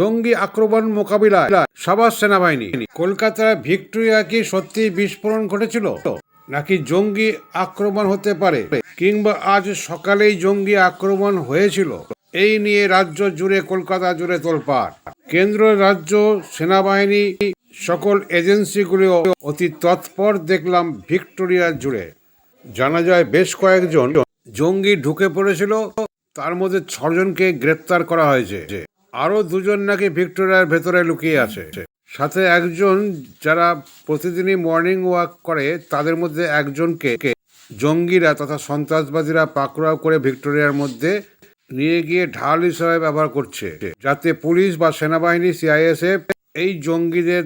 জঙ্গি আক্রমণ মোকাবিলায় সাবাস সেনাবাহিনী। কলকাতার ভিক্টোরিয়া কি সত্যি বিস্ফোরণ ঘটেছিল? নাকি জঙ্গি আক্রমণ হতে পারে? কিংবা আজ সকালেই জঙ্গি আক্রমণ হয়েছিল? এই নিয়ে রাজ্য জুড়ে, কলকাতা জুড়ে তোলপাড়। কেন্দ্র, রাজ্য সেনাবাহিনী, সকল এজেন্সিগুলো অতি তৎপর দেখলাম ভিক্টোরিয়া জুড়ে। জানা যায় বেশ কয়েকজন জঙ্গি ঢুকে পড়েছিল। তার মধ্যে ছজনকে গ্রেপ্তার করা হয়েছে। আরও দুজন নাকি ভিক্টোরিয়ার ভেতরে লুকিয়ে আছে। সাথে একজন যারা প্রতিদিনই মর্নিং ওয়াক করে, তাদের মধ্যে একজনকে জঙ্গিরা তথা সন্ত্রাসবাদীরা পাকড়াও করে ভিক্টোরিয়ার মধ্যে নিয়ে গিয়ে ঢাল হিসেবে ব্যবহার করছে, যাতে পুলিশ বা সেনাবাহিনী সিআইএসএফ এই জঙ্গিদের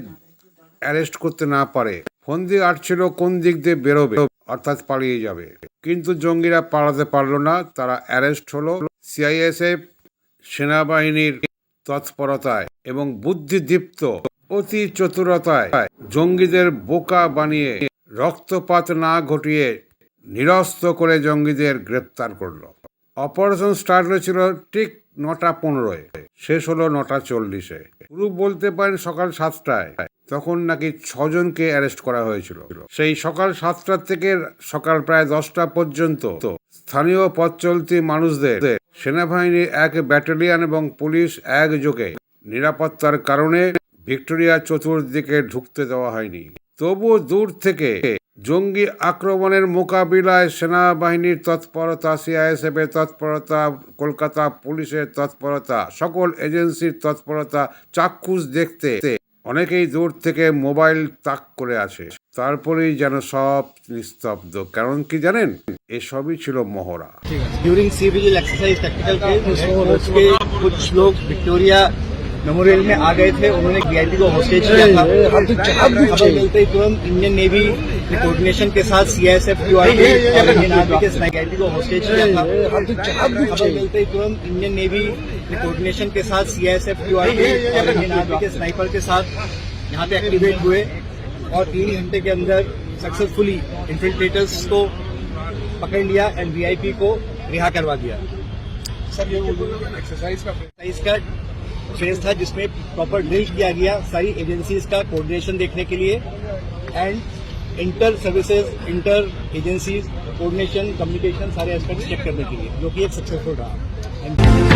অ্যারেস্ট করতে না পারে। ফন্দি আটছিল কোন দিক দিয়ে বেরোবে, অর্থাৎ পালিয়ে যাবে। কিন্তু জঙ্গিরা পালাতে পারল না, তারা অ্যারেস্ট হলো। সিআইএসএফ সেনাবাহিনীর তৎপরতায় এবং বুদ্ধিদীপ্ত অতি চতুরতায় জঙ্গিদের বোকা বানিয়ে রক্তপাত না ঘটিয়ে নিরস্ত করে জঙ্গিদের গ্রেপ্তার করল। অপারেশন স্টার্ট হয়েছিল ঠিক নটা পনেরোয়। শেষ হলো নটা চল্লিশে। গ্রুপ বলতে পারেন সকাল সাতটায়। তখন নাকি ছজনকে অ্যারেস্ট করা হয়েছিল। সেই সকাল সাতটা থেকে সকাল প্রায় দশটা পর্যন্ত স্থানীয় পথ চলতি মানুষদের সেনাবাহিনীর এক ব্যাটালিয়ন এবং পুলিশ একযোগে নিরাপত্তার কারণে ভিক্টোরিয়া চতুর্দিকে ঢুকতে দেওয়া হয়নি। তবু দূর থেকে জঙ্গি আক্রমণের মোকাবিলায় সেনাবাহিনীর তৎপরতা, সিআইএসএফ এর তৎপরতা, কলকাতা পুলিশের তৎপরতা, সকল এজেন্সির তৎপরতা, চাক্ষুষ দেখতে অনেকেই দূর থেকে মোবাইল তাক করে আছে তারপরেই যেন সব নিস্তব্ধ কারণ কি জানেন এসবই ছিল মহড়া during sea vigil exercise tactical के फौज के कुछ लोग विक्टोरिया मेमोरियल में आ गए थे उन्होंने वीआईपी को होस्टेज किया था। खबर मिलते ही तुरंत इंडियन नेवी के कोऑर्डिनेशन के साथ सीआईएसएफ क्यूआरटी और इंडियन आर्मी के वीआईपी को होस्टेज किया था। खबर मिलते ही तुरंत इंडियन नेवी के कोऑर्डिनेशन के साथ सीआईएसएफ क्यूआरटी और इंडियन आर्मी के स्नाइपर के साथ यहाँ पे एक्टिवेट हुए और तीन घंटे के अंदर सक्सेसफुली इन्फिल्ट्रेटर्स को पकड़ लिया एंड वीआईपी को रिहा करवा दिया। सर ये एक्सरसाइज का एक्सरसाइज का फ़ेज़ था जिसमें प्रॉपर ड्रिल किया गया सारी एजेंसीज का कोऑर्डिनेशन देखने के लिए and inter services inter agencies coordination communication सारे एस्पेक्ट चेक करने के लिए, जो कि एक सक्सेसफुल रहा.